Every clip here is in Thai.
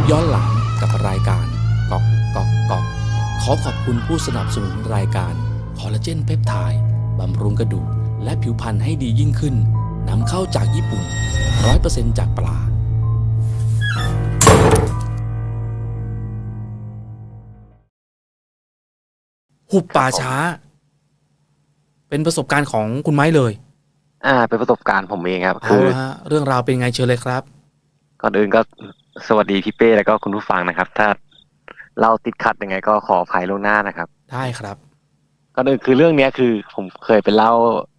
ปย้อนหลังกับรายการกอกกอกกอกขอขอบคุณผู้สนับสนุนรายการคอลลาเจนเพปไทด์บำรุงกระดูกและผิวพรรณให้ดียิ่งขึ้นนำเข้าจากญี่ปุ่น 100%จากปลาหุบป่าช้า เป็นประสบการณ์ของคุณไม้เลย อ่า เป็นประสบการณ์ผมเองครับเอาคือละฮะเรื่องราวเป็นไงเชิญเลยครับ ก่อนอื่นก็ สวัสดีพี่เป้แล้วก็คุณผู้ฟังนะครับ ถ้าเราติดขัดยังไงก็ขออภัยล่วงหน้านะครับ ได้ครับก่อนอื่นคือเรื่องเนี้ยคือผมเคยไปเล่า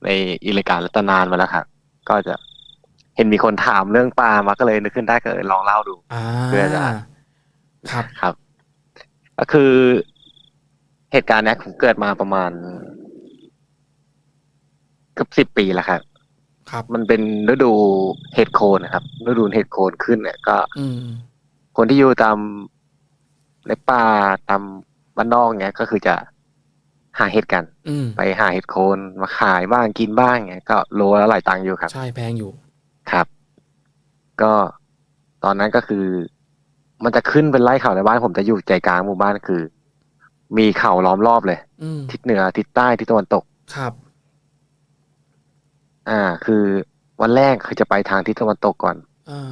ในอีรายการรัตนานมาแล้วครับก็จะเห็นมีคนถามเรื่องปลามาก็เลยนึกขึ้นได้ก็เลยลองเล่าดูอ่าเพื่อจะครับครับ ก็คือเหตุการณ์เนี้ยผมเกิดมาประมาณเกือบสิบปีแล้วครับ ครับ มันเป็นฤดูเห็ดโคนนะครับฤดูเห็ดโคนขึ้นเนี่ยก็ อืม คนที่อยู่ตามในป่าตามบ้านนอกเนี้ยก็คือจะหาเห็ดกัน อืม ไปหาเห็ดโคนมาขายบ้างกินบ้างเงี้ยก็โลละหลายตังค์อยู่ครับ ใช่แพงอยู่ ครับ ก็ตอนนั้นก็คือ มันจะขึ้นเป็นไร่เขาในบ้านผมจะอยู่ใจกลางหมู่บ้านคือ มีเขาล้อมรอบเลย อืม ทิศเหนือทิศใต้ทิศตะวันตก ครับ อ่า คือวันแรกคือจะไปทางทิศตะวันตกก่อน อ่า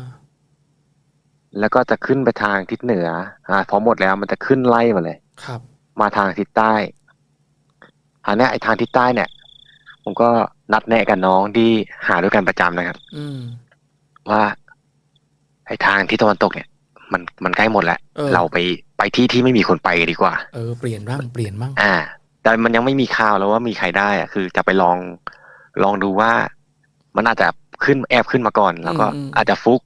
แล้วก็จะขึ้นไปทางทิศเหนือ อ่า พอหมดแล้วมันจะขึ้นไล่มาเลย ครับ มาทางทิศใต้อันเนี้ยไอ้ทางทิศใต้เนี่ย ผมก็นัดแนะกับน้องที่หาด้วยกันประจำนะครับ อืม ว่าไอ้ทางทิศตะวันตกเนี่ย มันมันใกล้หมดแล้วเออ เราไปไปที่ที่ไม่มีคนไปกันดีกว่า เออ เปลี่ยนบ้าง เปลี่ยนบ้าง อ่า แต่มันยังไม่มีข่าวแล้วว่ามีใครได้อะคือจะไปลอง ลองดูว่ามันอาจจะขึ้นแอบขึ้นมาก่อน แล้วก็อืมอืมอาจจะฟุก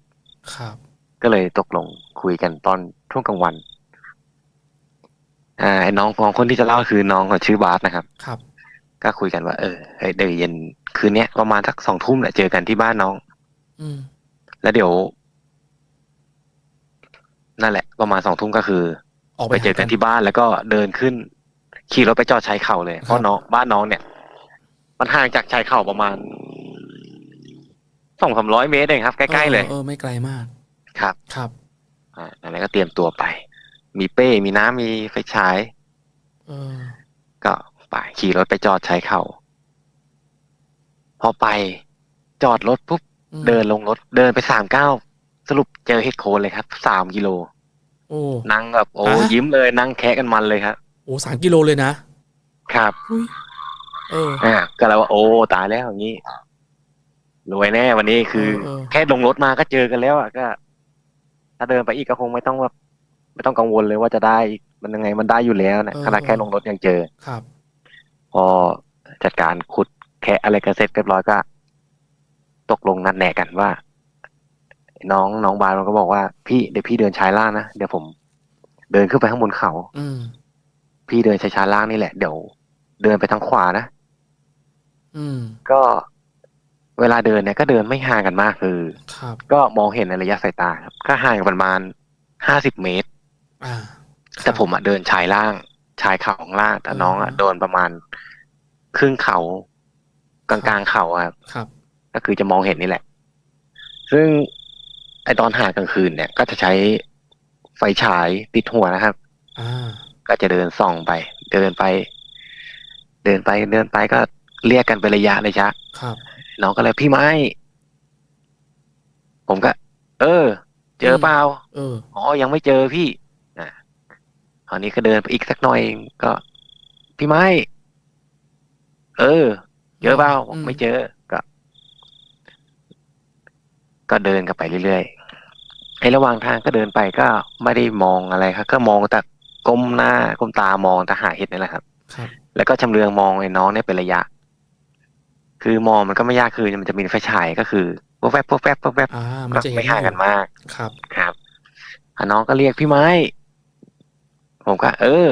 ครับก็ก็เลยตกลงคุยกันตอนช่วงกลางวัน อ่าไอ้น้องน้องคนที่จะเล่าคือน้องเขาชื่อบาสนะครับ ครับ ก็คุยกันว่า เออเฮ้ยเดี๋ยวเย็นคืนเนี้ยประมาณสักสองทุ่มเนี่ยเจอกันที่บ้านน้อง อืม แล้วเดี๋ยว นั่นแหละ ประมาณสองทุ่มก็คือ ออกไปเจอกันที่บ้านแล้วก็เดินขึ้น ขี่รถไปจอดชายเข่าเลยเพราะน้องบ้านน้องเนี่ย มันห่างจากชายเข่าประมาณสองสามร้อยเมตรเองครับ ใกล้ๆเลยออเออไม่ไกลมาก ครับ ครับ อ่าอันนั้นก็เตรียมตัวไป มีเป้ มีน้ำมีไฟฉาย เออ ก็ไปขี่รถไปจอดชายเข่า พอไปจอดรถปุ๊บอืม เดินลงรถ เดินไปสามเก้าวสรุปเจอเฮดโคนเลยครับสามกิโล โอ้ นั่งแบบโอ้ฮะ ยิ้มเลยนั่งแคะกันมันเลยครับ โอ้สามกิโลเลยนะครับ อุ้ย เออ อ่าก็แล้วว่าโอ้ตายแล้วอย่างนี้รวยแน่วันนี้คือ เออเออ แค่ลงรถมาก็เจอกันแล้วอะก็ ถ้าเดินไปอีกก็คงไม่ต้องแบบไม่ต้องกังวลเลยว่าจะได้อีกมันยังไงมันได้อยู่แล้วนะขนาดแค่ลงรถยังเจอ ครับ พอจัดการขุดแคะอะไรกันเสร็จเรียบร้อยก็ ตกลงนัดแนะกันว่า น้องน้องบาสมันก็บอกว่าพี่เดี๋ยวพี่เดินชายล่างนะเดี๋ยวผม เดินขึ้นไปข้างบนเขา อืม พี่เดินช้าๆล่างนี่แหละเดี๋ยว เดินไปทางขวานะ อืม ก็เวลาเดินเนี่ยก็เดินไม่ห่างกันมากคือ ครับ ก็มองเห็นในระยะสายตาครับก็ห่างกันประมาณห้าสิบเมตร อ่าแต่ผมอะเดินชายล่าง ชายเข่าของล่างแต่น้องอะโดนประมาณครึ่งเขากลางๆเข่าอะครับครับ ก็คือจะมองเห็นนี่แหละ ซึ่งไอตอนหากลางคืนเนี่ย ก็จะใช้ไฟฉายติดหัวนะครับ อ่า ก็จะเดินส่องไป เดินไป เดินไปเดินไปก็เรียกกันเป็นระยะระยะครับ น้องก็เลยพี่ไม้ ผมก็ เออ เจอเปล่าเอออ๋อยังไม่เจอพี่อะคราวนี้ก็เดินไปอีกสักหน่อยเองก็ พี่ไม้ เออ เจอเปล่าบอกไม่เจอก็ ก็เดินกันไปเรื่อยๆไอ้ระหว่างทางก็เดินไปก็ไม่ได้มองอะไรครับ ก็มองแต่ก้มหน้าก้มตามองแต่หาเห็ดนี่แหละครับครับ แล้วก็ชำเลืองมองไอ้น้องเนี่ยเป็นระยะ คือมองมันก็ไม่ยากคือมันจะมีไฟฉายก็คือปุ๊บแวบปุ๊บแวบปุ๊บแวบอ่า มันก็จะเห็นไม่ห่างกันมาก ครับ ครับอะน้องก็เรียกพี่ไม้ ผมก็ เออ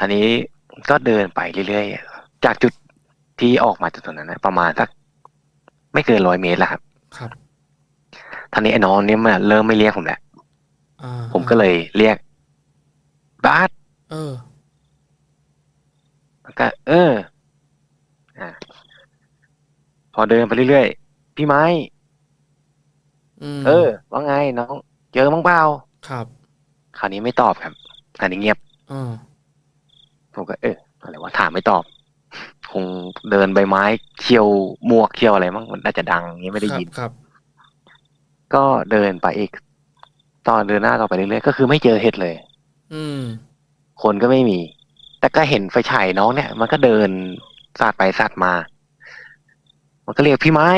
อันนี้ก็เดินไปเรื่อยๆ จากจุดที่ออกมาจากตรงนั้นนะประมาณสักไม่เกินร้อยเมตรแล้วครับครับท่านี้ไอ้น้องเนี่ยมันเริ่มไม่เรียกผมแล้ว อ่าผมก็เลยเรียกบาสเออ มันก็ เออ อ่า พอเดินไปเรื่อยๆ พี่ไม้ มเออ ว่าไงน้อง เจอมั้งเปล่า ครับคราวนี้ไม่ตอบครับ อันนี้เงียบ อ่าผมก็ เออ อะไรวะ ถามไม่ตอบ คงเดินใบไม้เคี่ยวหมวกเคี่ยวอะไรมั้ง มันน่าจะดังอย่างนี้ไม่ได้ยิน ครับก็เดินไปอีก ตอนเดินหน้าต่อไปเรื่อยๆ ก็คือไม่เจอเห็ดเลยอืม คนก็ไม่มี แต่ก็เห็นไฟฉายน้องเนี่ย มันก็เดินสาดไปสาดมา มันก็เรียกพี่ไม้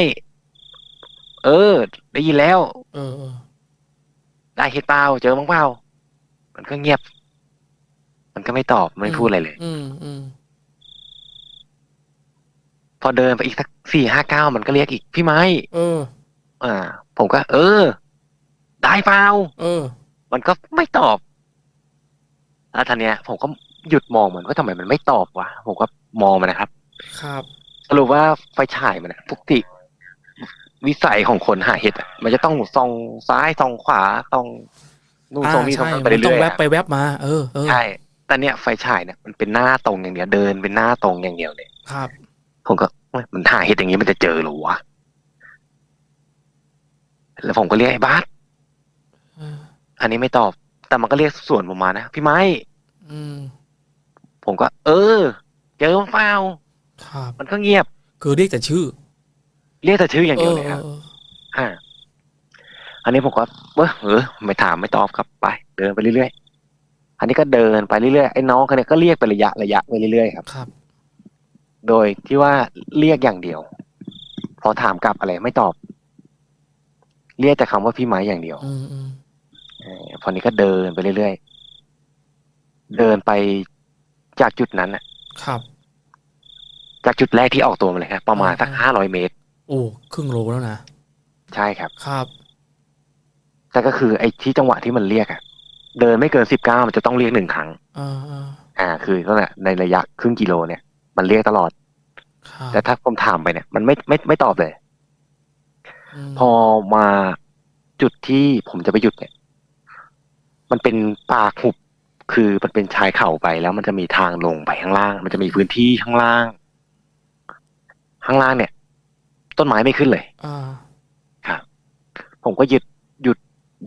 เออ ได้ยินแล้ว เออเออได้เห็ดเปล่าเจอมั้งเปล่ามันก็เงียบ มันก็ไม่ตอบไม่พูดอะไรเลย อืมอืมพอเดินไปอีกสักสี่ห้าเก้ามันก็เรียกอีกพี่ไม้ เออ อ่า ผมก็ เออ ได้เปล่าเออ มันก็ไม่ตอบแล้วทีเนี้ยผมก็ หยุดมองมันว่าทำไมมันไม่ตอบวะผมก็มองมันนะครับ ครับสรุปว่าไฟฉายมันอะปกติวิสัยของคนหาเห็ดอะมันจะต้องส่องซ้ายส่องขวาส่องนู่นอ่าส่องนี่ส่องใช่นั่นมัไปนต้เรื่องอยๆแวบอะไปแวบมาเออเออใช่แต่เนี้ยไฟฉายเนี่ยมันเป็นหน้าตรงอย่างเดียวเดินเป็นหน้าตรงอย่างเดียวเลยครับ ผมก็เฮ้ยมันหาเห็ดอย่างนี้มันจะเจอเหรอวะแล้วผมก็เรียกไอ้บาสเอออันนี้ไม่ตอบ แต่มันก็เรียกส่วนผมมานะพี่ไม้อืม ผมก็ เออ เจอมั้งเปล่าครับ มันก็เงียบ คือเรียกแต่ชื่อ เรียกแต่ชื่ออย่างเดียวเลยครับอออ่าอันนี้ผมก็เว้ยเออไม่ถามไม่ตอบครับไป เดินไปเรื่อยๆอันนี้ก็เดินไปเรื่อยๆไอ้น้องคนเนี้ยก็เรียกเป็นระยะระยะไปเรื่อยๆครับครับ โดยที่ว่าเรียกอย่างเดียว พอถามกลับอะไรไม่ตอบ เรียกแต่คำว่าพี่ไม้อย่างเดียวอืมอืมเออพอนี้ก็เดินไปเรื่อยๆเดินไป จากจุดนั้นน่ะครับ จากจุดแรกที่ออกตัวมาเลยครับประมาณสักห้าร้อยเมตร โอ้ครึ่งโลแล้วนะใช่ครับ ครับแต่ก็คือไอ้ที่จังหวะที่มันเรียกอะเดินไม่เกินสิบเก้ามันจะต้องเรียกหนึ่งครั้งอ่าอ่าอ่าคือก็แหละในระยะครึ่งกิโลเนี่ย มันเรียกตลอดครับแต่ถ้าผมถามไปเนี่ย มันไม่ไม่ไม่ตอบเลยมพอมาจุดที่ผมจะไปหยุดเนี่ย มันเป็นป่าหุบ คือมันเป็นชายเข่าไปแล้วมันจะมีทางลงไปข้างล่าง มันจะมีพื้นที่ข้างล่าง ข้างล่างเนี่ย ต้นไม้ไม่ขึ้นเลยอ่าครับผมก็หยุดหยุด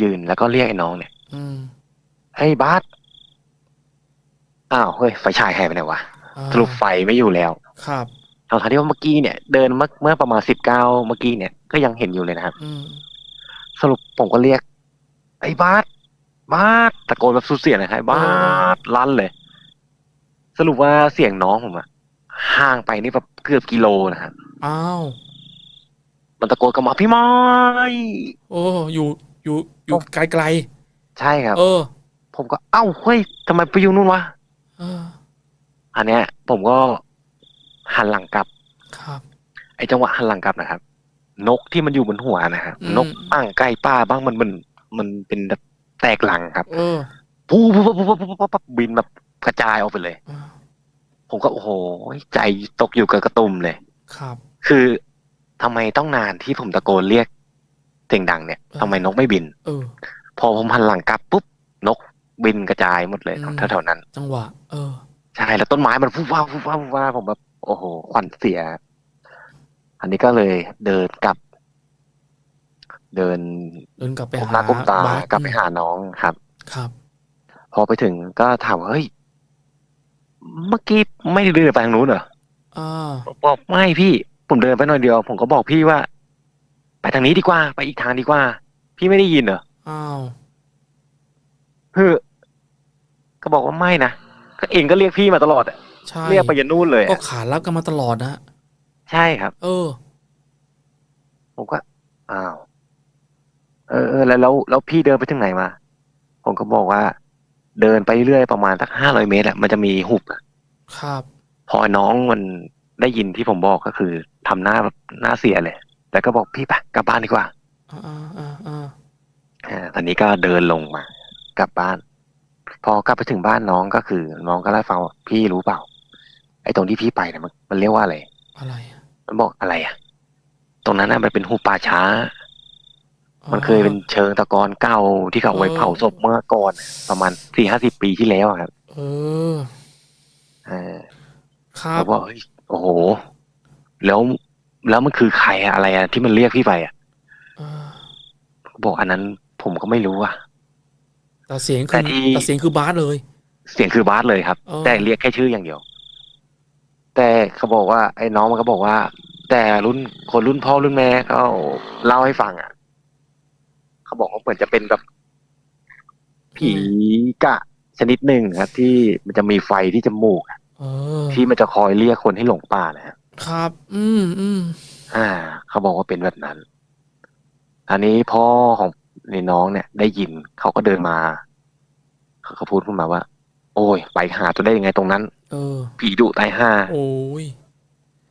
ยืนแล้วก็เรียกไอ้น้องเนี่ยอืมเฮ้ยบาสอ้าวเฮ้ยไฟฉายหายไปไหนวะอ่าสรุปไฟไม่อยู่แล้ว ครับทั้งๆที่ว่าเมื่อกี้เนี่ย เดินเมื่อเมื่อประมาณสิบเก้าเมื่อกี้เนี่ยก็ยังเห็นอยู่เลยนะครับอืมสรุปผมก็เรียก ไอ้บาส บาสตะโกนแบบสุดเสียงเลยครับบาสลั่นเลย สรุปว่าเสียงน้องผมอะห่างไปนี่แบบเกือบกิโลนะครับอ้าวมันตะโกนกลับมาพี่ไม้โอ้อยู่อยู่อยู่ไกลไกลใช่ครับๆเออ ผมก็เอ้าเฮ้ยทำไมไปอยู่นู่นวะเอออันเนี้ย ผมก็หันหลังกลับ ครับ ไอ้จังหวะหันหลังกลับนะครับ นกที่มันอยู่บนหัวนะครับอืมนกอ่างไก่ป้าบ้างมันมันมันเป็นแบบ แตกหลังครับเออปูปูปูปูปูปูปูบินแบบกระจายออกไปเลยอ่าผมก็โอ้โหใจตกอยู่กับกระตุ่มเลย ครับ คือทำไมต้องนานที่ผมตะโกนเรียกเสียงดังเนี่ยทำไมนกไม่บิน เออ พอผมหันหลังกลับปุ๊บนกบินกระจายหมดเลยอืมแถวๆนั้น จังหวะ เออ ใช่แล้วต้นไม้มันฟูฟ้าฟูฟ้าฟูฟ้าผมแบบโอ้โหขวัญเสีย อันนี้ก็เลยเดินกลับ เดินเดินกลับไปก้มหาหน้าก้มตาบสกลับไปหาน้องครับ ครับ พอไปถึงก็ถามว่าเฮ้ยเมื่อกี้ไม่ได้เดินไปทางนู้นเหรออ่าบอกไม่พี่ ผมเดินไปหน่อยเดียว ผมก็บอกพี่ว่า ไปทางนี้ดีกว่า ไปอีกทางดีกว่า พี่ไม่ได้ยินเหรออ้าวเฮ้อก็บอกว่าไม่นะก็เองก็เรียกพี่มาตลอดอะใช่เรียกไปยันนู่นเลยก็อะขารับกันมาตลอดนะใช่ครับ เออผมก็อ้าว เออเออแล้วแล้วแล้วพี่เดินไปถึงไหนมา ผมก็บอกว่า เดินไปเรื่อยประมาณสักห้าร้อยเมตรอะมันจะมีหุบอะครับ พอน้องมันได้ยินที่ผมบอกก็คือทำหน้าแบบหน้าเสียเลยแต่ก็บอกพี่ไปกลับบ้านดีกว่าอ่าอ่าอ่าอ่าอ่าตอนนี้ก็เดินลงมากลับบ้าน พอกลับไปถึงบ้านน้องก็คือ น้องก็เล่าให้ฟังว่าพี่รู้เปล่า ไอ้ตรงที่พี่ไปเนี่ยมันมันเรียกว่าอะไร อะไรอะมันบอกอะไรอะ ตรงนั้นน่ะมันเป็นหุบป่าช้า มันเคยเป็นเชิงตะกอนเก่าที่เขาเอาไว้เผาศพเมื่อก่อน ประมาณสี่ห้าสิบปีที่แล้วอะครับเออเออครับเขาบอกเฮ้ยโอ้โห แล้วแล้วมันคือใครอะอะไรอะที่มันเรียกพี่ไปอะเออบอกอันนั้นผมก็ไม่รู้อะแต่เสียงแต่คือที่แต่เสียงคือบาสเลย เสียงคือบาสเลยครับอ๋อแต่เรียกแค่ชื่ออย่างเดียว แต่เขาบอกว่าไอ้น้องมันก็บอกว่า แต่รุ่นคนรุ่นพ่อรุ่นแม่เขาเล่าให้ฟังอะ เขาบอกว่าเหมือนจะเป็นแบบ ผีกะ ชนิดหนึ่งครับที่มันจะมีไฟที่จมูกอะเออที่มันจะคอยเรียกคนให้หลงป่านะฮะครับ อืมอืมอ่า เขาบอกว่าเป็นแบบนั้น อันนี้พ่อของในน้องเนี่ย ได้ยินเขาก็เดินมาเขาก็พูดขึ้นมาว่า โอ้ย ไปหาตัวได้ยังไงตรงนั้น เออ ผีดุตายห้าโอ้ย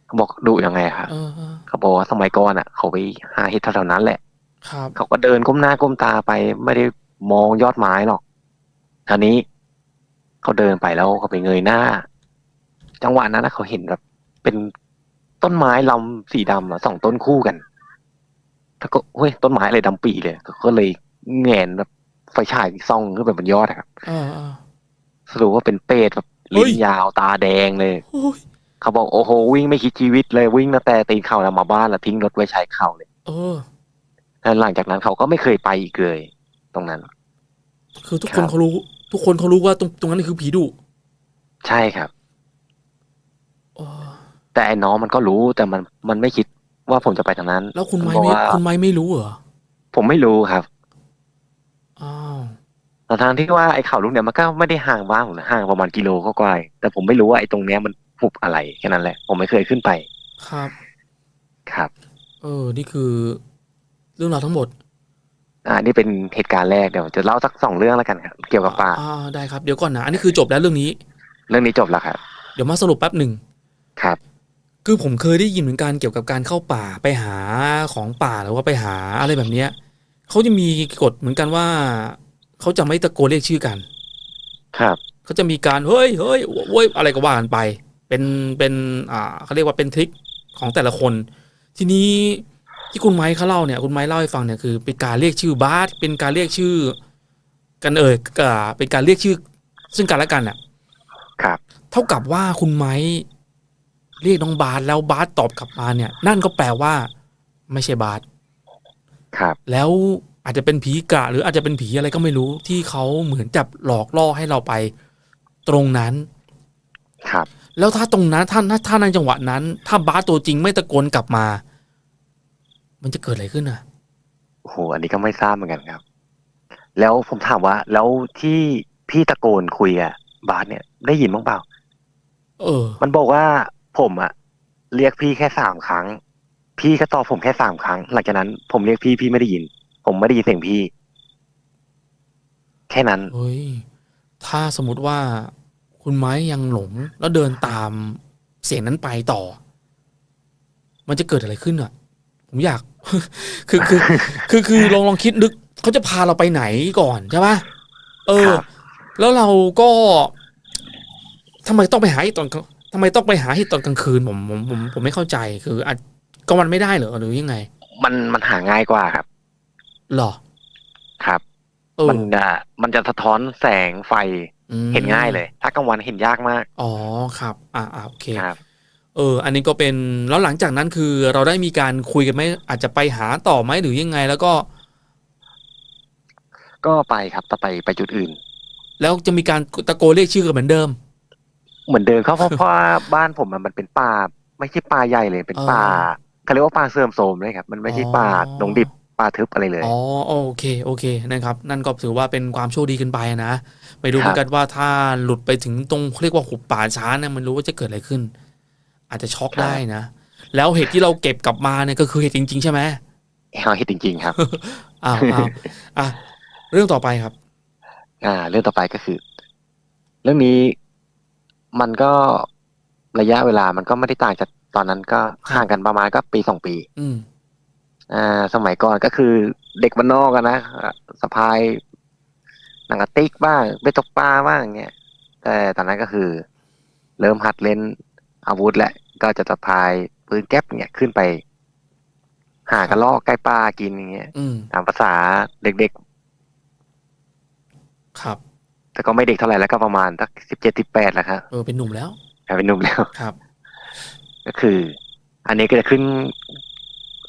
เขาบอกดุยังไงครับเออเออเขาบอกว่าสมัยก่อนอะ เขาไปหาเห็ดแถวๆนั้นแหละ ครับ เขาก็เดินก้มหน้าก้มตาไป ไม่ได้มองยอดไม้หรอกทีนี้เขาเดินไปแล้วเขาไปเงยหน้า จังหวะนั้นนะเขาเห็นแบบเป็นต้นไม้ลำสีดำอะสองต้นคู่กันแล้วก็เฮ้ยต้นไม้อะไรดำปีเลยก็เลยแงนแบบไฟฉายส่องขึ้นไปบนยอดอะครับเออเออสรุปว่าเป็นเปรตแบบเฮ้ลิ้ยนยาวตาแดงเลยโอ้ยเขาบอกโอ้โหวิ่งไม่คิดชีวิตเลยวิ่งตั้งแต่ตีนเขาแล้วมาบ้านแล้วทิ้งรถไว้ชายเขาเลยเออแล้ว หลังจากนั้นเขาก็ไม่เคยไปอีกเลย ตรงนั้น คือทุกคครับนเขารู้ ทุกคนเขารู้ว่าตรงตรงนั้นคือผีดุใช่ครับเออแต่ไอ้น้องมันก็รู้แต่มันมันไม่คิดว่าผมจะไปทางนั้น แล้วคุณไม้เพราะไม่ว่าคุณไม้ไม่รู้เหรอผมไม่รู้ครับอ้าวแต่ทางที่ว่าไอ้เขาลูกเนี่ยมันก็ไม่ได้ห่างบ้านผมนะห่างประมาณกิโลก็กว่าๆแต่ผมไม่รู้ว่าไอ้ตรงเนี้ยมันหุบอะไรแค่นั้นแหละ ผมไม่เคยขึ้นไป ครับ ครับ เออ นี่คือ เรื่องราวทั้งหมด อ่า นี่เป็นเหตุการณ์แรกเดี๋ยวจะเล่าสักสองเรื่องแล้วกันครับเกี่ยวกับป่าอ่าได้ครับเดี๋ยวก่อนนะอันนี้คือจบแล้วเรื่องนี้ เรื่องนี้จบแล้วครับเดี๋ยวมาสรุปแป๊บหนึ่งครับ คือผมเคยได้ยินเหมือนกันเกี่ยวกับการเข้าป่าไปหาของป่าหรือว่าไปหาอะไรแบบเนี้ยเขาจะมีกฎเหมือนกันว่าเขาจะไม่ตะโกนเรียกชื่อกัน ครับเขาจะมีการเฮ้ยเฮ้ยโว้ยอะไรก็ว่ากันไป เป็นเป็นอ่าเขาเรียกว่าเป็นทริคของแต่ละคน ทีนี้ ที่คุณไม้เขาเล่าเนี่ยคุณไม้เล่าให้ฟังเนี่ยคือเป็นการเรียกชื่อบาสเป็นการเรียกชื่อ กันเอ่ยอ่าเป็นการเรียกชื่อ ซึ่งกันและกันอะครับ เท่ากับว่าคุณไม้เรียกน้องบาสแล้วบาสตอบกลับมาเนี่ย นั่นก็แปลว่า ไม่ใช่บาสครับ แล้วอาจจะเป็นผีกะ หรืออาจจะเป็นผีอะไรก็ไม่รู้ที่เขาเหมือนจับหลอกล่อให้เราไป ตรงนั้น ครับ แล้วถ้าตรงนั้นถ้าถ้าถ้าในจังหวะนั้น ถ้าบาสตัวจริงไม่ตะโกนกลับมา มันจะเกิดอะไรขึ้นอะโอ้โหอันนี้ก็ไม่ทราบเหมือนกันครับ แล้วผมถามว่า แล้วที่พี่ตะโกนคุยอะบาสเนี่ย ได้ยินบ้างเปล่า เออ มันบอกว่าผมอะเรียกพี่แค่สามครั้ง พี่ก็ตอบผมแค่สามครั้ง หลังจากนั้น ผมเรียกพี่พี่ไม่ได้ยิน ผมไม่ได้ยินเสียงพี่ แค่นั้น เฮ้ย ถ้าสมมติว่าคุณไม้ยังหลงแล้วเดินตามเสียงนั้นไปต่อ มันจะเกิดอะไรขึ้นอะ ผมอยาก คือคือคือคือลองลองคิดนึกเขาจะพาเราไปไหนก่อนใช่ปะเออครับแล้วเราก็ทำไมต้องไปหาที่ตอนกลางทำไมต้องไปหาที่ตอนกลางคืนผมผมผมผมไม่เข้าใจคืออาจก็มันไม่ได้เหรอหรือยังไง มันมันหาง่ายกว่าครับหรอครับเออมันจะมันจะสะท้อนแสงไฟอืมเห็นง่ายเลย ถ้ากลางวันเห็นยากมาก อ๋อครับ อ่าอ่าโอเคครับ เออ อันนี้ก็เป็นแล้วหลังจากนั้นคือเราได้มีการคุยกันไหมอาจจะไปหาต่อไหมหรือยังไง แล้วก็ ก็ไปครับต่อไปไปจุดอื่น แล้วจะมีการตะโกนเรียกชื่อกันเหมือนเดิม เหมือนเดิมครับเพราะเพราะว่าบ้านผมอะมันเป็นป่า ไม่ใช่ป่าใหญ่เลยเป็นป่าอ๋อเขาเรียกว่าป่าเสื่อมโทรมเลยครับ มันไม่ใช่อ๋อป่าดงดิบป่าทึบอะไรเลย อ๋อโอเคโอเคนะครับ นั่นก็ถือว่าเป็นความโชคดีกันไปนะ ไปดูเหมือนกันว่าถ้าหลุดไปถึงตรงเขาเรียกว่าหุบป่าช้าเนี่ยมันรู้ว่าจะเกิดอะไรขึ้น อาจจะช็อกครับได้นะ แล้วเห็ดที่เราเก็บกลับมาเนี่ยก็คือเห็ดจริง ๆ ใช่ไหมเอาเห็นจริง ๆ ครับอ้าวอ้าวอะเรื่องต่อไปครับ อ่า เรื่องต่อไปก็คือ เรื่องนี้มันก็ระยะเวลามันก็ไม่ได้ต่างจากตอนนั้นก็ห่างกันประมาณก็ปีสองปี อืมอ่า สมัยก่อนก็คือเด็กบ้านนอกอะนะอะสะพายหนังกระติกบ้างไปตกปลาบ้างเงี้ยแต่ตอนนั้นก็คือ เริ่มหัดเล่นอาวุธแหละ ก็จะสะพายปืนแก๊ปเนี่ยขึ้นไป หากระลอกใกล้ปลากินอย่างเงี้ยอืมตามภาษาเด็กครับ ๆ แต่ก็ไม่เด็กเท่าไหร่แล้วก็ประมาณสักสิบเจ็ดสิบแปดแล้วครับเออเป็นหนุ่มแล้วกลายเป็นหนุ่มแล้ว ครับ ก็คือ อันนี้ก็จะขึ้น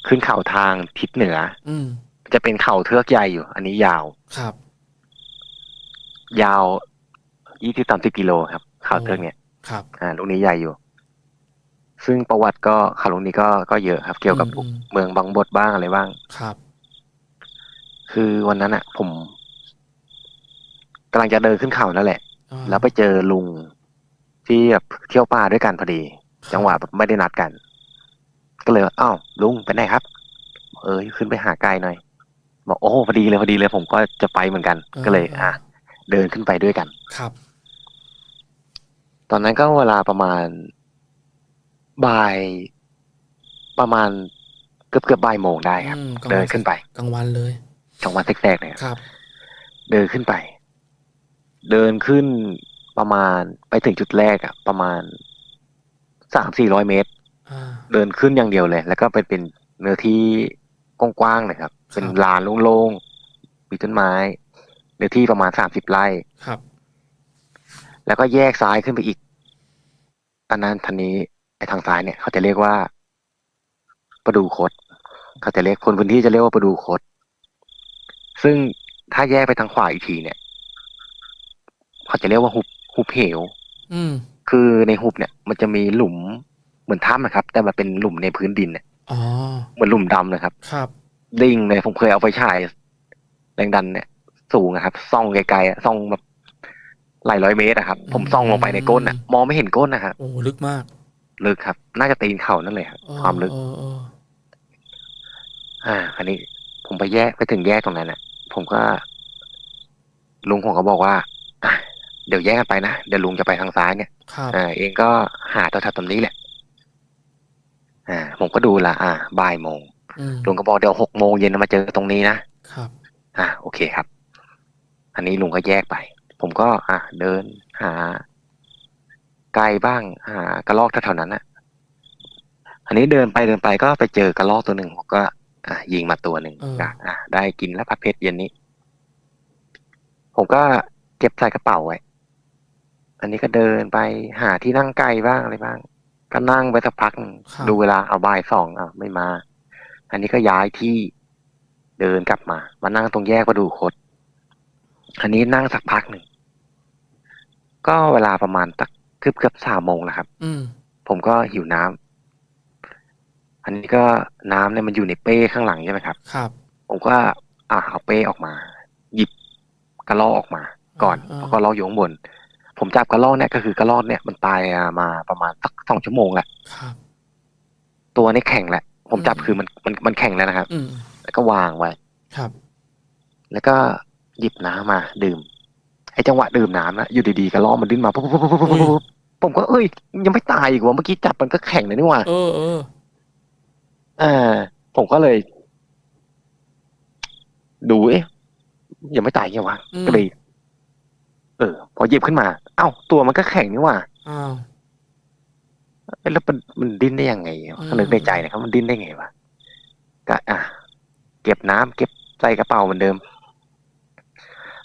ขึ้นเขาทางทิศเหนือ อืมจจะเป็นเข่าเทือกใหญ่อยู่ อันนี้ยาว ครับ ยาวยี่สิบสามสิบกิโลครับ เข่าเทือกเนี่ย ครับ อ่าลูกนี้ใหญ่อยู่ ซึ่งประวัติก็ข่าวลูกนี้ก็ก็เยอะครับ เกี่ยวกับอืมเมืองบางบทบ้างอะไรบ้าง ครับ คือวันนั้นอะผมกำลังจะเดินขึ้นเขานั่นแหละอ่าแล้วไปเจอลุงที่แบบเที่ยวป่าด้วยกันพอดีครับจังหวะแบบไม่ได้นัดกัน ก็เลยว่าอ้าวลุงไปไหนครับ เอ้ยขึ้นไปหาไกลหน่อยบอกโอ้พอดีเลยพอดีเลย ผมก็จะไปเหมือนกัน ก็เลย อะเดินขึ้นไปด้วยกัน ครับ ตอนนั้นก็เวลาประมาณ บ่ายประมาณเกือบเกือบบ่ายโมงได้ครับ อืมกลางเดิวันขึ้นไปกลางวันเลยจังหวะแรกๆเลยครับครับ เดินขึ้นไป เดินขึ้นประมาณไปถึงจุดแรกอะประมาณสามสี่ร้อยเมตร อ่า เดินขึ้นอย่างเดียวเลย แล้วก็ไปเป็นเนื้อที่กว้างๆเลยครับ เป็นครับ ลานโล่งๆมีต้นไม้ เนื้อที่ประมาณสามสิบไร่ ครับแล้วก็แยกซ้ายขึ้นไปอีกอันนั้นทันนี้ ไอ้ทางซ้ายเนี่ยเขาจะเรียกว่าประดูคดเขาจะเรียกคนพื้นที่จะเรียกว่าประดูคดซึ่งถ้าแยกไปทางขวาอีกทีเนี่ยเขาจะเรียกว่าหุบหุบเหวอืมคือในหุบเนี่ย มันจะมีหลุมเหมือนถ้ำนะครับ แต่มันเป็นหลุมในพื้นดินเนี่ยอ๋อเหมือนหลุมดำนะครับ ครับดิ่งเลยผมเคยเอาไปฉายแรงดันเนี่ยสูงนะครับส่องไกลๆอะส่องแบบหลายร้อยเมตรอะครับ ผมส่องลงไปในก้นอะมองไม่เห็นก้นนะครับโอ้ลึกมาก ลึกครับ น่าจะตีนเข่านั่นเลยครับเออความลึกเออเอออ่าอันนี้ ผมไปแยกไปถึงแยกตรงนั้นน่ะ ผมก็ ลุงผมก็บอกว่าอะเดี๋ยวแยกกันไปนะ เดี๋ยวลุงจะไปทางซ้ายเนี่ยครับอ่าเองก็หาตัวทับตรงนี้แหละ อ่า ผมก็ดูละอ่าบ่ายโมงอืมลุงก็บอกเดี๋ยวหกโมงเย็นมาเจอตรงนี้นะครับ อ่าโอเคครับ อันนี้ลุงก็แยกไป ผมก็ อะเดินหา ไกลบ้างหากระรอกแถวๆนั้นน่ะอันนี้เดินไปเดินไปก็ไปเจอกระรอกตัวหนึ่งผมก็ อะยิงมาตัวหนึ่งเออ อะอะได้กินแล้วผัดเผ็ดเย็นนี้ ผมก็เก็บใส่กระเป๋าไว้ อันนี้ก็เดินไปหาที่นั่งไกลบ้างอะไรบ้าง ก็นั่งไปสักพักหนึ่งครับ ดูเวลาเอาบ่ายสองอะไม่มา อันนี้ก็ย้ายที่เดินกลับมา มานั่งตรงแยกประดูคดอันนี้นั่งสักพักหนึ่ง ก็เวลาประมาณตักเกือบเกือบสามโมงแล้วครับ อืม ผมก็หิวน้ำอันนี้ก็น้ำเนี่ยมันอยู่ในเป้ข้างหลังใช่ไหมครับ ครับ ผมก็อ่าเอาเป้ออกมา หยิบกระลอกออกมา ก่อนอ่า เพราะกระลอกอยู่ข้างบน ผมจับกระลอกเนี่ยก็คือกระลอกเนี่ยมันตายมาประมาณสักสองชั่วโมงแหละครับ ตัวนี่แข็งแหละผมจับอืม คือมันมันมันแข็งแล้วนะครับ อืม แล้วก็วางไว้ ครับ แล้วก็หยิบน้ำมาดื่มไอ้จังหวะดื่มน้ำนะอยู่ดีๆกระลอกมันดิ้นมาปุ๊บปุ๊บปุ๊บปุ๊บปุ๊บปุ๊บ ผมก็เอ้ย ยังไม่ตายอีกวะเมื่อกี้จับมันก็แข็งเลยนี่หว่าเออเอออ่า ผมก็เลย ดูเอ๊ะยังไม่ตายยังวะอืมก็เลยเออ พอหยิบขึ้นมา เอ้า ตัวมันก็แข็งนี่หว่าอ้าวเอ้ยแล้วมันมันดิ้นได้ยังไงอืมก็นึกในใจนะครับ มันดิ้นได้ไงวะก็อะเก็บน้ำเก็บใส่กระเป๋าเหมือนเดิม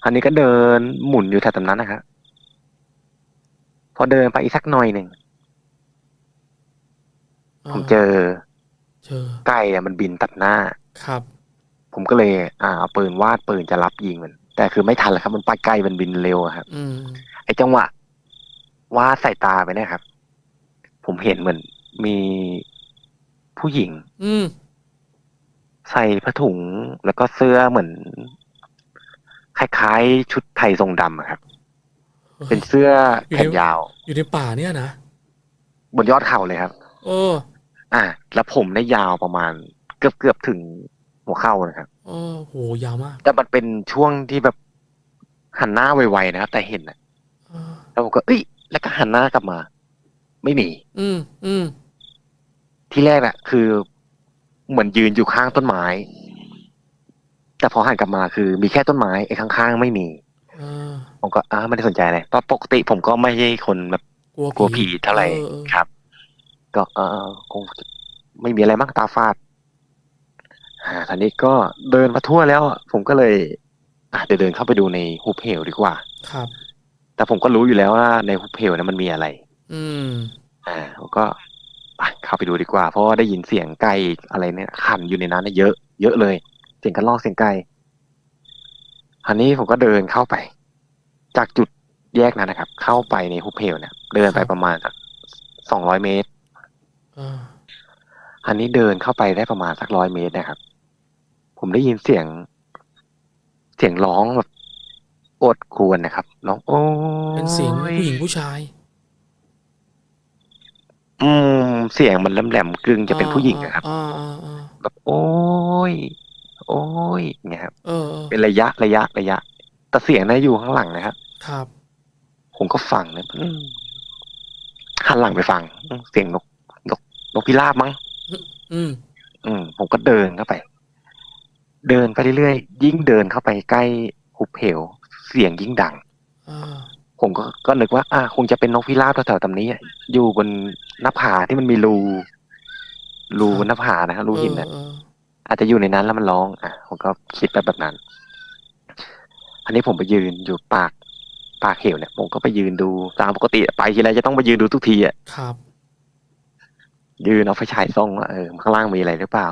อันนี้ก็เดินหมุนอยู่แถวตรงนั้นนะครับพ อเดินไปอีกสักหน่อยหนึ่งผมเจอ เจอไก่อะมันบินตัดหน้า ครับ ผมก็เลย อ่าเอาปืนวาดปืนจะรับยิงมัน แต่คือไม่ทันแล้วครับ มันไปไกลมันบินเร็วอะครับอืมไอ้จังหวะวาดใส่ตาไปเนี่ยครับ ผมเห็นเหมือนมีผู้หญิง อืมใส่ผ้าถุงแล้วก็เสื้อเหมือน คล้ายๆ ชุดไทยทรงดำอะครับ เป็นเสื้อแขนยาว อยู่ในป่าเนี่ยนะบนยอดเขาเลยครับเอออ่า แล้วผมได้ยาวประมาณเกือบเกือบถึงหัวเข่านะครับเออโหยาวมาก แต่มันเป็นช่วงที่แบบหันหน้าไวๆนะครับแต่เห็นนะเออแล้วผมก็เอ้ยแล้วก็หันหน้ากลับมา ไม่มี อืมอืมที่แรกอะคือเหมือนยืนอยู่ข้างต้นไม้ แต่พอหันกลับมาคือ มีแค่ต้นไม้ไอ้ข้างๆไม่มีเออ ผมก็อ่าไม่ได้สนใจเลยเพราะปกติผมก็ไม่ใช่คนแบบกลัวกลัวผีเท่าไหร่ออเออครับ ก็เออคงไม่มีอะไรมากตาฟาดอ่าทีนี้ก็เดินมาทั่วแล้วอะผมก็เลยอะเดี๋ยวเดินเข้าไปดูในหุบเหวดีกว่า ครับ แต่ผมก็รู้อยู่แล้วว่าในหุบเหวนั้นมันมีอะไร อืม อ่าผมก็ไปเข้าไปดูดีกว่า เพราะว่าได้ยินเสียงไก่อะไรเนี่ยขันอยู่ในนั้นน่ะเยอะ เยอะเลย เสียงกระรอกเสียงไก่อันนี้ผมก็เดินเข้าไป จากจุดแยกนั้นนะครับ เข้าไปในหุบเหวเนี่ย เดินไปประมาณสักสองร้อยเมตรอ่าอันนี้เดินเข้าไปได้ประมาณสักร้อยเมตรนะครับ ผมได้ยินเสียง เสียงร้องแบบโอดครวรนะครับร้องโอ้ยเป็นเสียงผู้หญิงผู้ชาย อืม เสียงมันแหลมๆกึ่งจะเป็นผู้หญิงนะครับอ่าอ่าอ่าแบบโอ้ย โอ้ยอย่างเงี้ยครับเออเออเป็นระยะระยะระยะ แต่เสียงนะอยู่ข้างหลังนะครับครับ ผมก็ฟังนะอืมหันหลังไปฟังอืมเสียงนกนกนกพิราบมั้งอืม อืม ผมก็เดินเข้าไป เดินไปเรื่อยๆยิ่งเดินเข้าไปใกล้หุบเหวเสียงยิ่งดังอ่าผมก็ก็นึกว่า อ่า คงจะเป็นนกพิราบแถวๆตำนี้อะอยู่บนหน้าผาที่มันมีรูรูบนหน้าผานะครับรูหินนะเอออาจจะอยู่ในนั้นแล้วมันร้อง อะผมก็คิดไปแบบนั้น อันนี้ผมไปยืนอยู่ปากปากเหวเนี่ยผมก็ไปยืนดูตามปกติไปทีไรจะต้องไปยืนดูทุกทีอะครับ ยืนเอาไฟฉายส่องว่าเออข้างล่างมีอะไรหรือเปล่า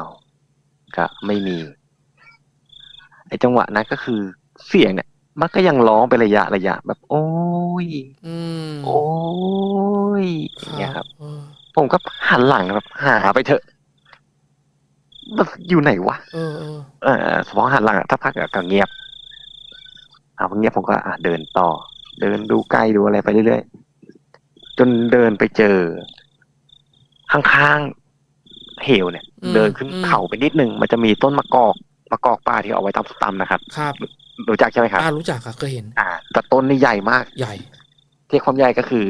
ก็ไม่มีไอ้จังหวะนั้นก็คือเสียงเนี่ย มันก็ยังร้องเป็นระยะระยะ แบบ โอ้ยอืมโอ้ยอย่างเงี้ยครับเออผมก็หันหลังแบบหาไปเถอะมันอยู่ไหนวะเออเออเออพอหันหลังอะถ้าพักก็เงียบ เอาเงียบผมก็อะเดินต่อ เดินดูใกล้ดูอะไรไปเรื่อยๆจนเดินไปเจอ ข้างๆเหวเนี่ย เดินขึ้นเขาไปนิดนึงมันจะมีต้นมะกอกมะกอกป่าที่เอาไว้ทำส้มตำนะครับ ครับรู้จักใช่ไหมครับอ่ารู้จักครับเคยเห็น อ่า แต่ต้นนี่ใหญ่มาก ใหญ่ที่ความใหญ่ก็คือ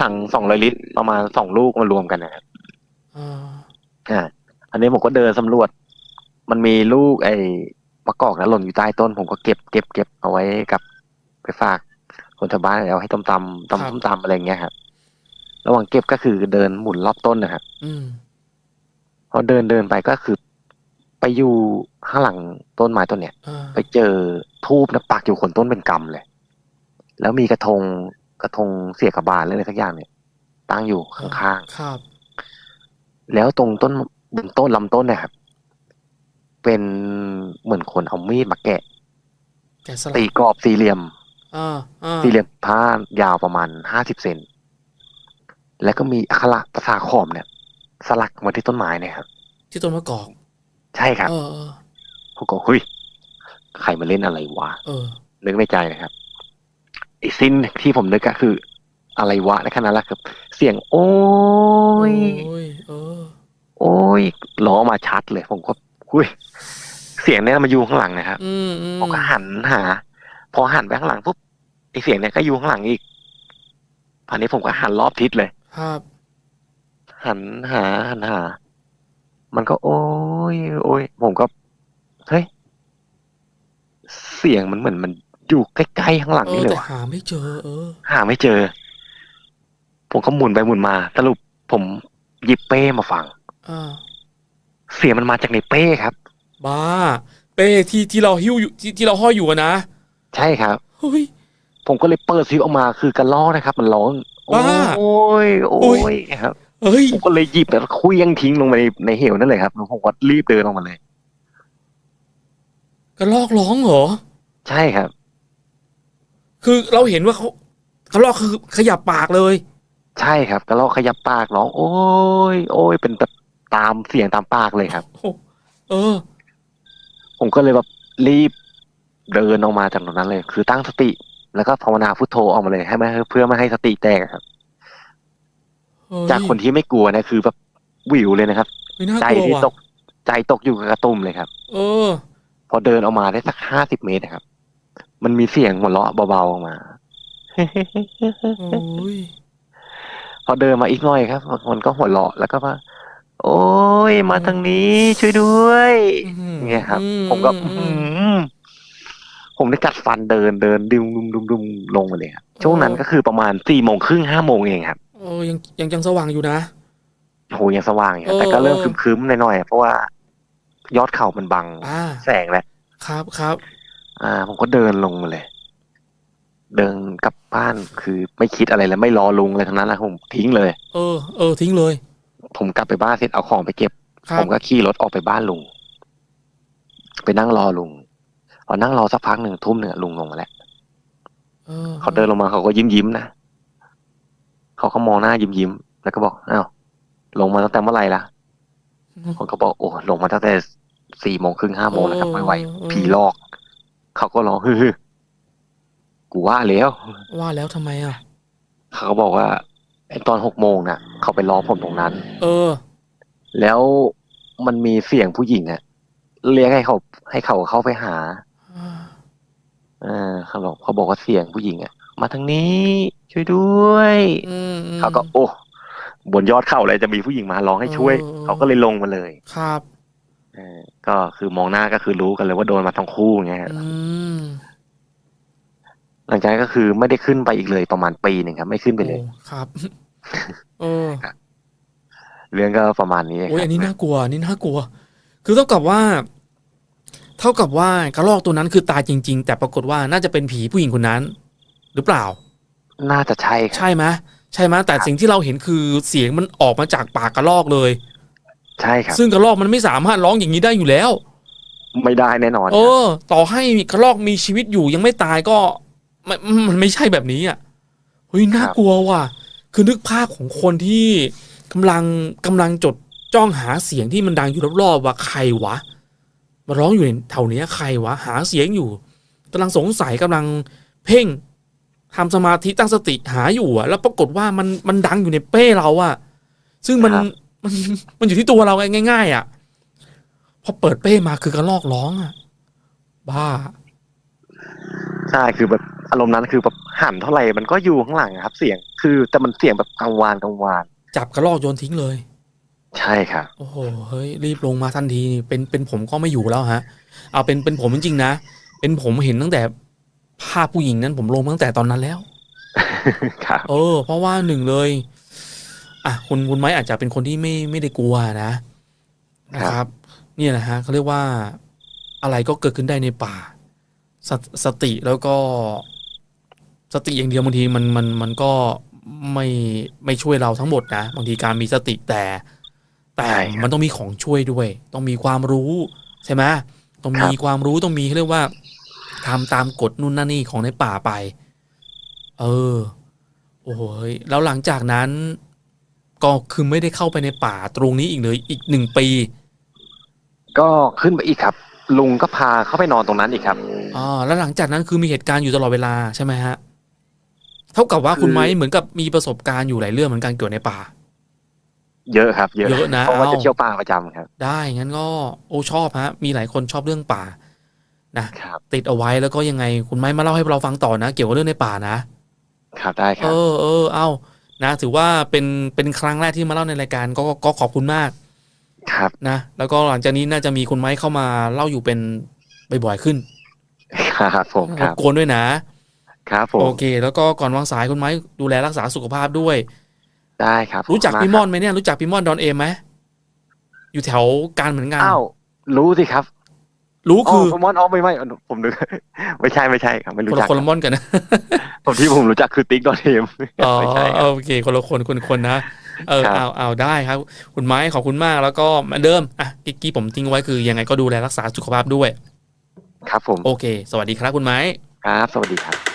ถังสองร้อยลิตรประมาณสองลูกมารวมกันนะครับอ่าอ่าอันนี้ผมก็เดินสำรวจ มันมีลูกไอ้ มะกอกนะหล่นอยู่ใต้ต้น ผมก็เก็บเก็บเก็บเอาไว้กับไปฝากคนชาวบ้านเอาให้ต้มตำตำต้มตำอะไรอย่างเงี้ยครับระหว่างเก็บก็คือเดินหมุนรอบต้นนะครับอืมพอเดินเดินไปก็คือ ไปอยู่ข้างหลังต้นไม้ต้นเนี้ย อ่าไปเจอทูบนะปักอยู่คนต้นเป็นกำเลย แล้วมีกระทงกระทงเสียกระบาลหรืออะไรสักอย่างเนี่ย ตั้งอยู่ข้างครับ ๆ แล้วตรงต้นบนต้นลำต้นเนะครับ เป็นเหมือนคนเอามีดมาแกะแกะสลัตีกกรอบสี่เหลี่ยม อ่าอ่าสี่เหลี่ยมผ้ายาวประมาณห้าสิบเซน แล้วก็มีอักขระภาษาขอมเนี่ย สลักมาที่ต้นไม้เนี่ยครับ ที่ต้นมะกอกใช่ครับเออเออผมก็เฮ้ยใครมาเล่นอะไรวะ เออ นึกในใจนะครับไอ้สิ้นที่ผมนึกก็คือ อะไรวะในขณะนั้นแหละครับ เสียงโอ้ย โอ้ยเออ โอ้ยล้อมาชัดเลย ผมก็หุย เสียงเนี่ยมาอยู่ข้างหลังนะครับอืมอืมผมก็หันหา พอหันไปข้างหลังปุ๊บไอเสียงเนี่ยก็อยู่ข้างหลังอีกตอนนี้ผมก็หันรอบทิศเลย ครับหันหาหันหา มันก็โอ้ยโอ้ยผมก็เฮ้ยเสียงมันเหมือนมันอยู่ใกล้ๆข้างหลังเอนี่อเลยแต่ว่ะหาไม่เจอ เออ หาไม่เจอ ผมก็หมุนไปหมุนมาสรุปผมหยิบเป้มาฟัง อ่า เสียงมันมาจากในเป้ครับ บ้า เป้ที่ที่เราหิ้วอยู่ที่ที่เราห้อยอยู่อะนะใช่ครับ เฮ้ย ผมก็เลยเปิดซิปออกมาคือกระล้อกนะครับ มันร้องโอ้บ้า ยโอ้ยโอ้โอ้ยยครับ เฮ้ย ผมก็เลยหยิบแล้วคุยยังทิ้งลงไปในในเหวนั่นเลยครับแล้วผมก็รีบเดินลงมาเลย กระลอกร้องเหรอ ใช่ครับ คือเราเห็นว่าเขากระลอกคือขยับปากเลย ใช่ครับกระรอกขยับปากร้อง โอ้ยโอ้ยเป็นแบบตามเสียงตามปากเลยครับโอ้เออ ผมก็เลยแบบรีบเดินออกมาจากตรงนั้นเลย คือตั้งสติ แล้วก็ภาวนาพุทโธออกมาเลยให้ไม่ให้เพื่อไม่ให้สติแตกครับเฮ้ยจากคนที่ไม่กลัวนะคือแบบวิวเลยนะครับเฮ้ยน่าใจกลัวที่ตว่ะกใจตกอยู่กับกระตุ้มเลยครับ เออ พอเดินออกมาได้สักห้าสิบเมตรนะครับ มันมีเสียงหัวเราะเบาๆออกมาโอ้ยพอเดินมาอีกหน่อยครับ มันก็หัวเราะแล้วก็ว่า โอ้ยมาทางนี้ช่วยด้วยอย่างเงี้ยครับอืผมก็อือื้อมหือผมได้กัดฟันเดินเดินดุมดุมดุมดุมลงมาเลยครับช่วงนั้นก็คือประมาณสี่โมงครึ่งห้าโมงเองครับเออยังยังยังสว่างอยู่นะโหยังสว่างอยู่เออแต่ก็เริ่มเออครึ้มๆหน่อยๆเพราะว่ายอดเขามันบังอ่าแสงแหละครับครับอ่า ผมก็เดินลงมาเลย เดินกลับบ้านคือไม่คิดอะไรเลยไม่รอลุงเลยทั้งนั้นแหละผมทิ้งเลย เออเออทิ้งเลย ผมกลับไปบ้านเสร็จเอาของไปเก็บ ครัผบมก็ขี่รถออกไปบ้านลุง ไปนั่งรอลุงพอนั่งรอสักพักหนึ่งทุ่มหนึ่งอะลุงลงมาแล้วเออเขาเดินลงมาเขาก็ยิ้มยิ้มๆนะเขาก็มองหน้ายิ้มยิ้มๆแล้วก็บอกอ้าวลงมาตั้งแต่เมื่อไหร่ล่ะคนก็บอกโอ้ลงมาตั้งแต่สี่โมงครึ่งห้าโมงแล้วครับไม่ไหวผีหลอก เขาก็ร้องฮือๆกูว่าแล้ว ว่าแล้วทำไมอะ เขาก็บอกว่าไอ้ ตอนหกโมงน่ะ เขาไปรอผมตรงนั้น เออ แล้วมันมีเสียงผู้หญิงอะเรียกให้เขาให้เขาเข้าไปหาเออเขาบอกเขาบอกว่าเสียงผู้หญิงอะมาทางนี้ ช่วยด้วยอืมอืมเขาก็ โอ้บนยอดเขาเลยจะมีผู้หญิงมาร้องให้ช่วยเออเขาก็เลยลงมาเลยครับเออก็คือมองหน้าก็คือรู้กันเลยว่าโดนมาทั้งคู่ไงอืมหลังจากนั้นก็คือไม่ได้ขึ้นไปอีกเลยประมาณปีหนึ่งครับ ไม่ขึ้นไปเลยโอ้ครับ เออเรื่องก็ประมาณนี้โอ้ยครับอันนี้น่ากลัวอันนี้น่ากลัว คือเท่ากับว่า เท่ากับว่ากระรอกตัวนั้นคือตายจริง ๆ แต่ปรากฏว่าน่าจะเป็นผีผู้หญิงคนนั้น หรือเปล่า น่าจะใช่ครับใช่ไหมใช่ไหมแต่ครับสิ่งที่เราเห็นคือเสียงมันออกมาจากปากกระรอกเลย ใช่ครับซึ่งกระรอกมันไม่สามารถร้องอย่างนี้ได้อยู่แล้ว ไม่ได้แน่นอน เอครับอต่อให้กระรอกมีชีวิตอยู่ยังไม่ตายก็มันมันไม่ใช่แบบนี้อะเฮ้ยน่ากลัวว่ะ คือนึกภาพของคนที่กำลังกำลังจดจ้องหาเสียงที่มันดังอยู่รอบๆว่าใครวะ มาร้องอยู่ในแถวเนี้ยใครวะ หาเสียงอยู่กำลังสงสัยกำลังเพ่งทำสมาธิตั้งสติหาอยู่อะแล้วปรากฏว่ามันมันดังอยู่ในเป้เราอะซึ่งมันครับมันมันอยู่ที่ตัวเราง่ายๆอะพอเปิดเป้มาคือกระลอกร้องอะบ้า ใช่คือแบบอารมณ์นั้นคือแบบ หันเท่าไหร่มันก็อยู่ข้างหลังอะครับ เสียงคือแต่มันเสียงแบบกังวานกังวาน จับกระลอกโยนทิ้งเลย ใช่ครับโอ้โหเฮ้ยรีบลงมาทันทีเป็นเป็นผมก็ไม่อยู่แล้วฮะ เอาเป็นเป็นผมจริงๆนะเป็นผมเห็นตั้งแต่ภาพผู้หญิงนั้นผมลงตั้งแต่ตอนนั้นแล้วครับเออ เพราะว่าหนึ่งเลยอะคุณคุณไม้อาจจะเป็นคนที่ไม่ไม่ได้กลัวนะนะครับ เนี่ยนะฮะเขาเรียกว่าอะไรก็เกิดขึ้นได้ในป่าสตสติแล้วก็ สติอย่างเดียวบางทีมันมันมันก็ไม่ไม่ช่วยเราทั้งหมดนะบางทีการมีสติแต่ แต่ใช่ครับมันต้องมีของช่วยด้วย ต้องมีความรู้ใช่ไหมต้องมีครับความรู้ต้องมีเขาเรียกว่าทำตามกฎนู่นนั่นนี่ของในป่าไป เออ โอ้โหเฮ้ยแล้วหลังจากนั้น ก็คือไม่ได้เข้าไปในป่าตรงนี้อีกเลยอีกหนึ่งปี ก็ขึ้นไปอีกครับลุงก็พาเข้าไปนอนตรงนั้นอีกครับอ่าแล้วหลังจากนั้นคือมีเหตุการณ์อยู่ตลอดเวลาใช่ไหมฮะ เท่ากับว่าคุณคือไม้เหมือนกับมีประสบการณ์อยู่หลายเรื่องเหมือนกันเกี่ยวในป่า เยอะครับ เยอะเยอะนะเพราะว่าเอ้าจะเที่ยวป่าประจำครับ ได้งั้นก็โอ้ชอบฮะ มีหลายคนชอบเรื่องป่านะครับติดเอาไว้แล้วก็ยังไงคุณไม้มาเล่าให้เราฟังต่อนะ เกี่ยวกับเรื่องในป่านะครับได้คเอรับอเออเอานะ ถือว่าเป็นเป็นครั้งแรกที่มาเล่าในรายการก็ก็ก็ขอบคุณมาก ครับนะ แล้วก็หลังจากนี้น่าจะมีคุณไม้เข้ามาเล่าอยู่เป็นบ่อยๆขึ้น ครับผมครรับบกวนด้วยนะ ครับผม โอเค แล้วก็ก่อนวางสายคุณไม้ดูแลรักษาสุขภาพด้วย ได้ครับรู้จักขบพี่คุณม่มาอนไหมเนี่ยรู้จักพี่ม่อนดอนเอมไหมอยู่แถวการเหมือนกันอ้าวรู้สิครับรู้อ๋อคือผมมอนอ๋อไม่ไม่ผมนึก ไม่ใช่ไม่ใช่ครับไม่ครู้นละจักคนละม่อนกันนะ ผมที่ผมรู้จักคือติ๊กดอทเทมอ๋อไม่ใช่ครับ โอเค คนละคนคนละคนนะเออครับ เอาเอาได้ครับ คุณไม้ขอบคุณมากแล้วก็เหมือนเดิมอะกิ๊กกี้ผมทิ้งไว้คือยังไงก็ดูแลรักษาสุขภาพด้วย ครับผมโอเค สวัสดีครับคุณไม้ ครับ สวัสดีครับ